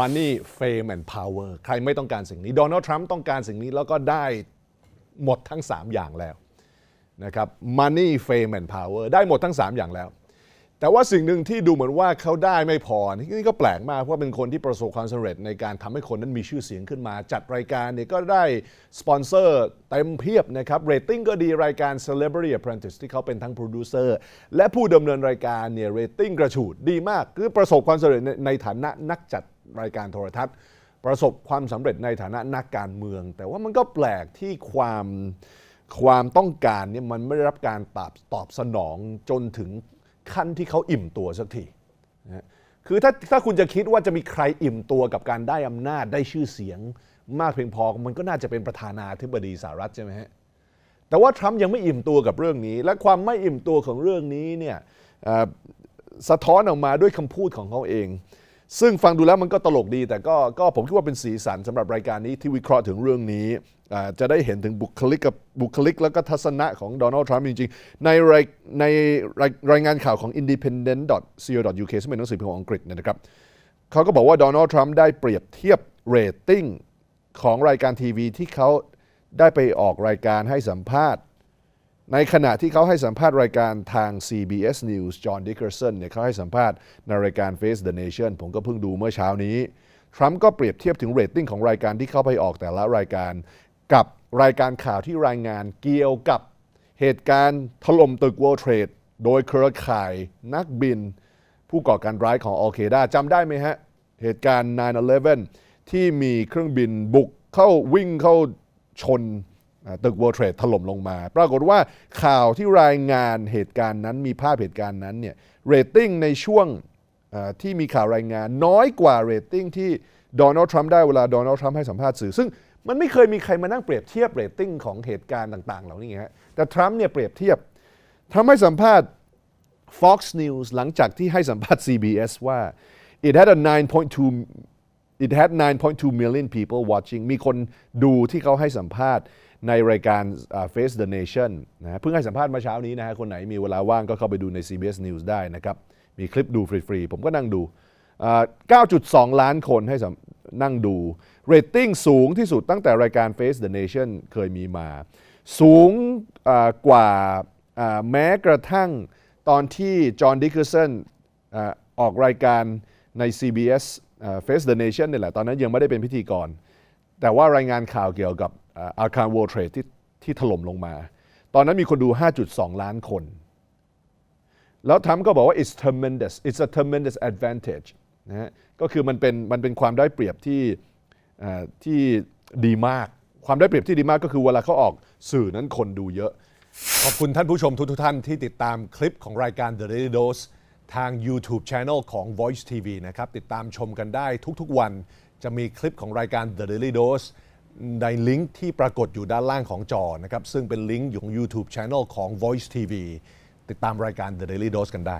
Money Fame and Power ใครไม่ต้องการสิ่งนี้โดนัลด์ทรัมป์ต้องการสิ่งนี้แล้วก็ได้หมดทั้ง 3 อย่างแล้วนะครับ Money Fame and Power ได้หมดทั้ง 3 อย่างแล้ว แต่ว่าสิ่งหนึ่งที่ดูเหมือนว่าเขาได้ไม่พอ นี่ก็แปลกมากเพราะเป็นคนที่ประสบความสำเร็จในการทำให้คนนั้นมีชื่อเสียงขึ้นมา จัดรายการเนี่ยก็ได้สปอนเซอร์เต็มเพียบนะครับเรตติ้งก็ดีรายการ Celebrity Apprentice ที่เขาเป็นทั้งโปรดิวเซอร์และผู้ดำเนินรายการเนี่ยเรตติ้งกระฉูดดีมาก คือประสบความสำเร็จในในฐานะนักจัด รายการโทรทัศน์ ประสบความสำเร็จในฐานะนักการเมือง แต่ว่ามันก็แปลกที่ความความต้องการเนี่ยมันไม่ได้รับการตอบตอบสนองจนถึงขั้นที่เขาอิ่มตัวสักทีนะฮะคือถ้าถ้าคุณจะคิดว่าจะมีใครอิ่มตัวกับการได้อำนาจได้ชื่อเสียง มากเพียงพอมันก็น่าจะเป็นประธานาธิบดีสหรัฐใช่ไหมฮะแต่ว่าทรัมป์ยังไม่อิ่มตัวกับเรื่องนี้ และความไม่อิ่มตัวของเรื่องนี้เนี่ยสะท้อนออกมาด้วยคำพูดของเขาเอง ซึ่งฟังดูแล้วมันก็ตลกดี แต่ก็ก็ผมคิดว่าเป็นสีสันสำหรับรายการนี้ที่วิเคราะห์ถึงเรื่องนี้ จะได้เห็นถึงบุคลิกกับบุคลิก แล้วก็ทัศนะของโดนัลด์ทรัมป์จริงๆ ในรายในรายรายงานข่าวของ independent.co.uk ซึ่งเป็นหนังสือพิมพ์ของอังกฤษนยนะครับเขาก็บอกว่าโดนัลด์ทรัมป์ได้เปรียบเทียบเรตติ้งของรายการทีวีที่เขาได้ไปออกรายการให้สัมภาษณ์ ในขณะที่เขาให้สัมภาษณ์รายการทาง CBS News จอห์นดิกเกอร์สันเนี่ยเขาให้สัมภาษณ์ในรายการ Face the Nation ผมก็เพิ่งดูเมื่อเช้านี้ ทรัมป์ก็เปรียบเทียบถึงเรตติ้งของรายการที่เข้าไปออกแต่ละรายการ กับรายการข่าวที่รายงานเกี่ยวกับเหตุการณ์ถล่มตึก World Trade โดยเครือข่ายนักบิน ผู้ก่อการร้ายของอัล q อ d a จำได้ไหมฮะ เหตุการณ์ 9-11 ที่มีเครื่องบินบุกเข้าวิ่งเข้าชน ตึก World Trade ถล่มลงมา ปรากฏว่าข่าวที่รายงานเหตุการณ์นั้นมีภาพเหตุการณ์นั้นเนี่ยเรตติ้งในช่วงที่มีข่าวรายงานน้อยกว่าเรตติ้งที่โดนัลด์ทรัมป์ได้เวลาโดนัลด์ทรัมป์ให้สัมภาษณ์สื่อ ซึ่งมันไม่เคยมีใครมานั่งเปรียบเทียบเรตติ้งของเหตุการณ์ต่างๆ เหล่านี้ไงฮะแต่ทรัมป์เนี่ยเปรียบเทียบทำให้สัมภาษณ์ Fox News หลังจากที่ให้สัมภาษณ์ CBS ว่า it had a 9.2 it had 9.2 million people watching มีคนดูที่เขาให้สัมภาษณ์ ในรายการ Face the Nation นะเพิ่งให้สัมภาษณ์มาเช้านี้นะฮะคนไหนมีเวลาว่างก็เข้าไปดูใน CBS News ได้นะครับ มีคลิปดูฟรี ๆ ผมก็นั่งดู 9.2 ล้านคนให้นั่งดูเรตติ้งสูงที่สุดตั้งแต่รายการ Face the Nation เคยมีมา สูงกว่าแม้กระทั่งตอนที่จอห์นดิกเกอร์สันออกรายการใน CBS อ่า Face the Nation นี่แหละ ตอนนั้นยังไม่ได้เป็นพิธีกร แต่ว่ารายงานข่าวเกี่ยวกับ อาคาร World Trade ที่ที่ถล่มลงมา ตอนนั้นมีคนดู 5.2 ล้านคน แล้วทรัมก็บอกว่า it's tremendous it's a tremendous advantage นะฮะก็คือมันเป็นมันเป็นความได้เปรียบที่ที่ดีมาก ความได้เปรียบที่ดีมากก็คือเวลาเขาออกสื่อนั้นคนดูเยอะ ขอบคุณท่านผู้ชมทุกทท่านที่ติดตามคลิปของรายการ The Daily Dose ทาง YouTube Channel ของ Voice TV นะครับ ติดตามชมกันได้ทุกๆวัน จะมีคลิปของรายการ The Daily Dose ในลิงก์ที่ปรากฏอยู่ด้านล่างของจอนะครับ ซึ่งเป็นลิงก์ของ YouTube Channel ของ Voice TV ติดตามรายการ The Daily Dose กันได้